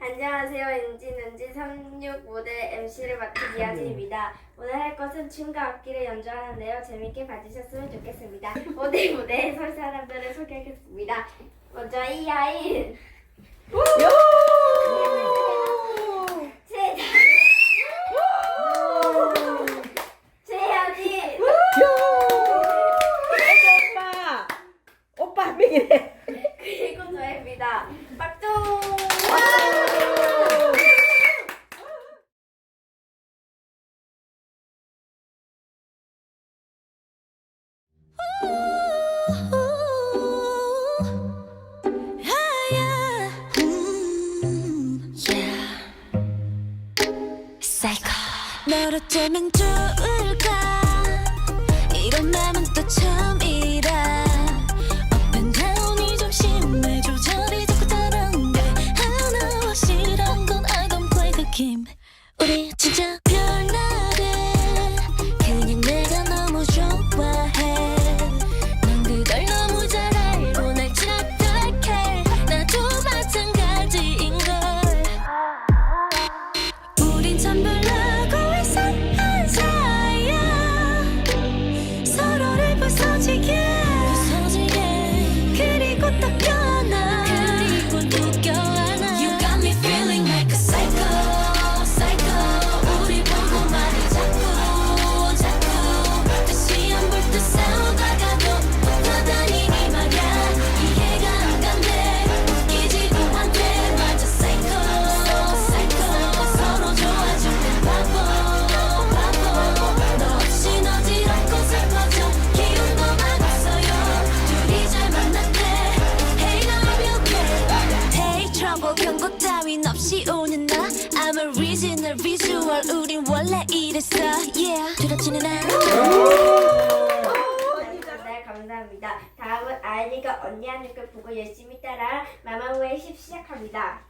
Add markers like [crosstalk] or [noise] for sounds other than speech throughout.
안녕하세요. 인지는지 36 모델 MC를 맡은 이하진입니다. 오늘 할 것은 춤과 악기를 연주하는데요. 재밌게 봐주셨으면 좋겠습니다. 모델 무대에 설 사람들을 소개하겠습니다. 먼저 이하인, 최다, 최현진, 오빠! 오빠 한 명이네. 너로 쩌면 좋을까? 이런 맘은 또 처음이라 visual 우린 원래 이랬어. Yeah. 두렵지는 않아 네, 감사합니다. 다음은 아이니가 언니 하는 걸 보고 열심히 따라 마마무의 10 시작합니다.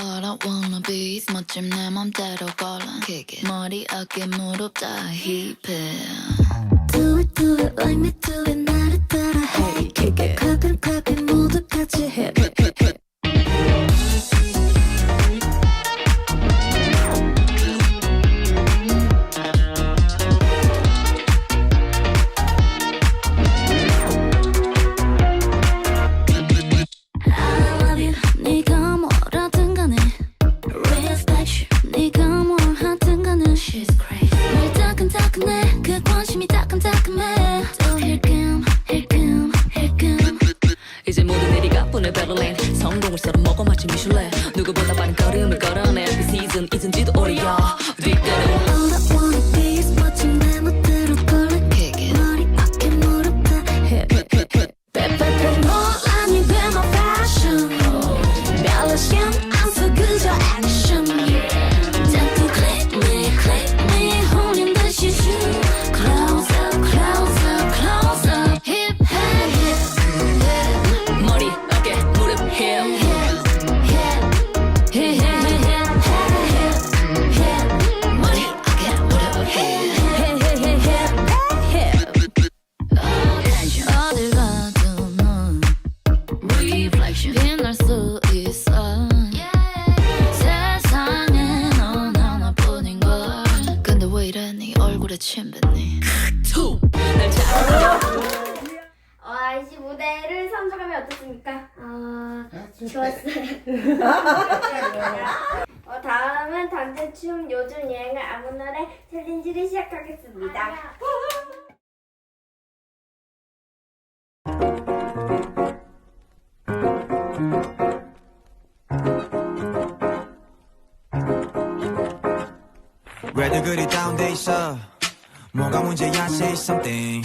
All I wanna be is 멋짐 내 맘대로 걸어. 머리 어깨 무릎 다 힙해. Do it do it like me do it. 나를 따라 해. Kick it clap it clap 베를린 성공을 썰어 먹어 마치 미슐랭 누구보다 빠른 걸음을 걸어내. 그 시즌 잊은지도 오래야 25대를 선정하면 어떻습니까? 어, 아, 좋았어요. 네. [laughs] 어, 다음은 당장 춤 요즘 유행을 아무 노래 챌린지를 시작하겠습니다. 왜들 그리 다운돼 있어 뭐가 문제야 say something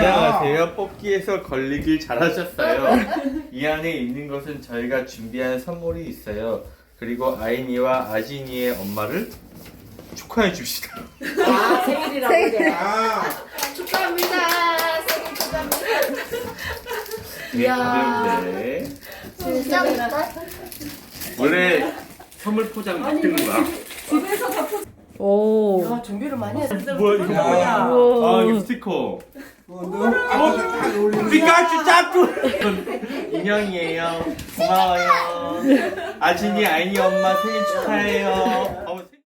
안녕하세요. 뽑기에서 걸리길 잘하셨어요. 이 안에 있는 것은 저희가 준비한 선물이 있어요. 그리고 아이니와 아진이의 엄마를 축하해 줍시다. 아, 생일이라고 그래. 아, 네, 가벼운데. 원래 선물 포장 같은 거야. 오. 아, 준비를 많이 했어. 뭐야, 이거 뭐야? 야. 아, 이거 스티커. 어, 너 피카츄 짝꿍! 인형이에요. 고마워요. 아진이, 아이니 엄마 생일 축하해요. 어, 생-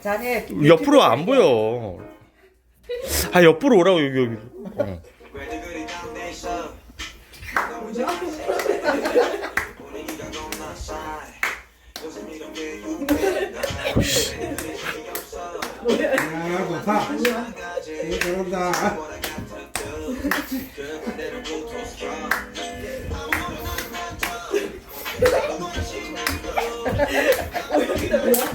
자네. 옆으로 안 보여. 아 옆으로 오라고 여기 여기. 어. 아, 좋다. 이거 잘한다. To